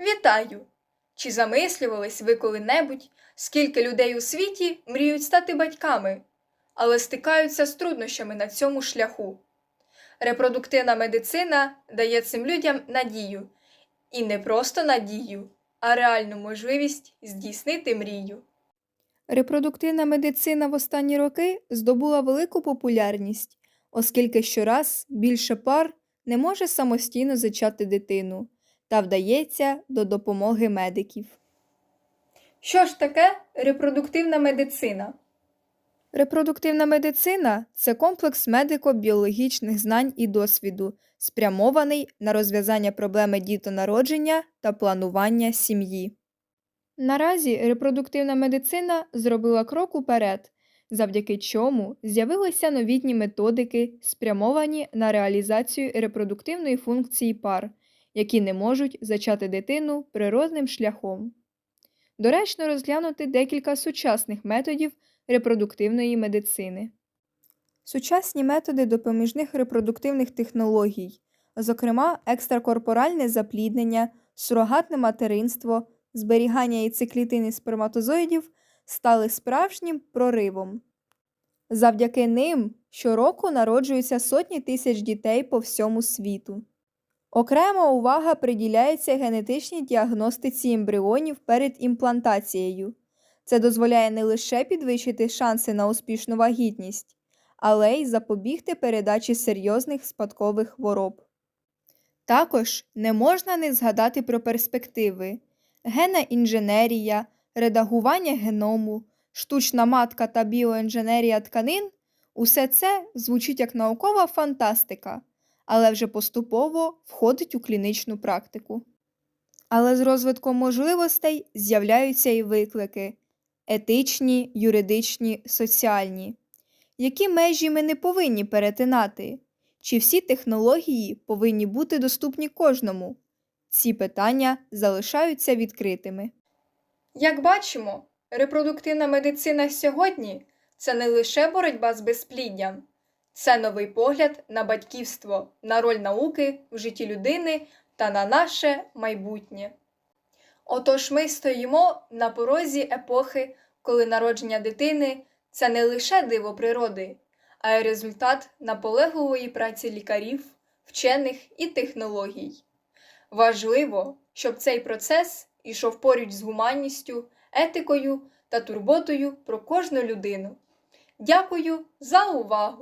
Вітаю! Чи замислювались ви коли-небудь, скільки людей у світі мріють стати батьками, але стикаються з труднощами на цьому шляху? Репродуктивна медицина дає цим людям надію. І не просто надію, а реальну можливість здійснити мрію. Репродуктивна медицина в останні роки здобула велику популярність, оскільки щораз більше пар не може самостійно зачати дитину та вдається до допомоги медиків. Що ж таке репродуктивна медицина? Репродуктивна медицина це комплекс медико-біологічних знань і досвіду, спрямований на розв'язання проблеми дітонародження та планування сім'ї. Наразі репродуктивна медицина зробила крок уперед, завдяки чому з'явилися новітні методики, спрямовані на реалізацію репродуктивної функції пар, які не можуть зачати дитину природним шляхом. Доречно розглянути декілька сучасних методів репродуктивної медицини. Сучасні методи допоміжних репродуктивних технологій, зокрема екстракорпоральне запліднення, сурогатне материнство, зберігання яйцеклітин і сперматозоїдів стали справжнім проривом. Завдяки ним щороку народжуються сотні тисяч дітей по всьому світу. Окрема увага приділяється генетичній діагностиці ембріонів перед імплантацією. Це дозволяє не лише підвищити шанси на успішну вагітність, але й запобігти передачі серйозних спадкових хвороб. Також не можна не згадати про перспективи генна інженерія, редагування геному, штучна матка та біоінженерія тканин усе це звучить як наукова фантастика, але вже поступово входить у клінічну практику. Але з розвитком можливостей з'являються і виклики етичні, юридичні, соціальні. Які межі ми не повинні перетинати? Чи всі технології повинні бути доступні кожному? Ці питання залишаються відкритими. Як бачимо, репродуктивна медицина сьогодні це не лише боротьба з безпліддям, це новий погляд на батьківство, на роль науки в житті людини та на наше майбутнє. Отож ми стоїмо на порозі епохи, коли народження дитини це не лише диво природи, а й результат наполегливої праці лікарів, вчених і технологій. Важливо, щоб цей процес ішов поруч з гуманністю, етикою та турботою про кожну людину. Дякую за увагу!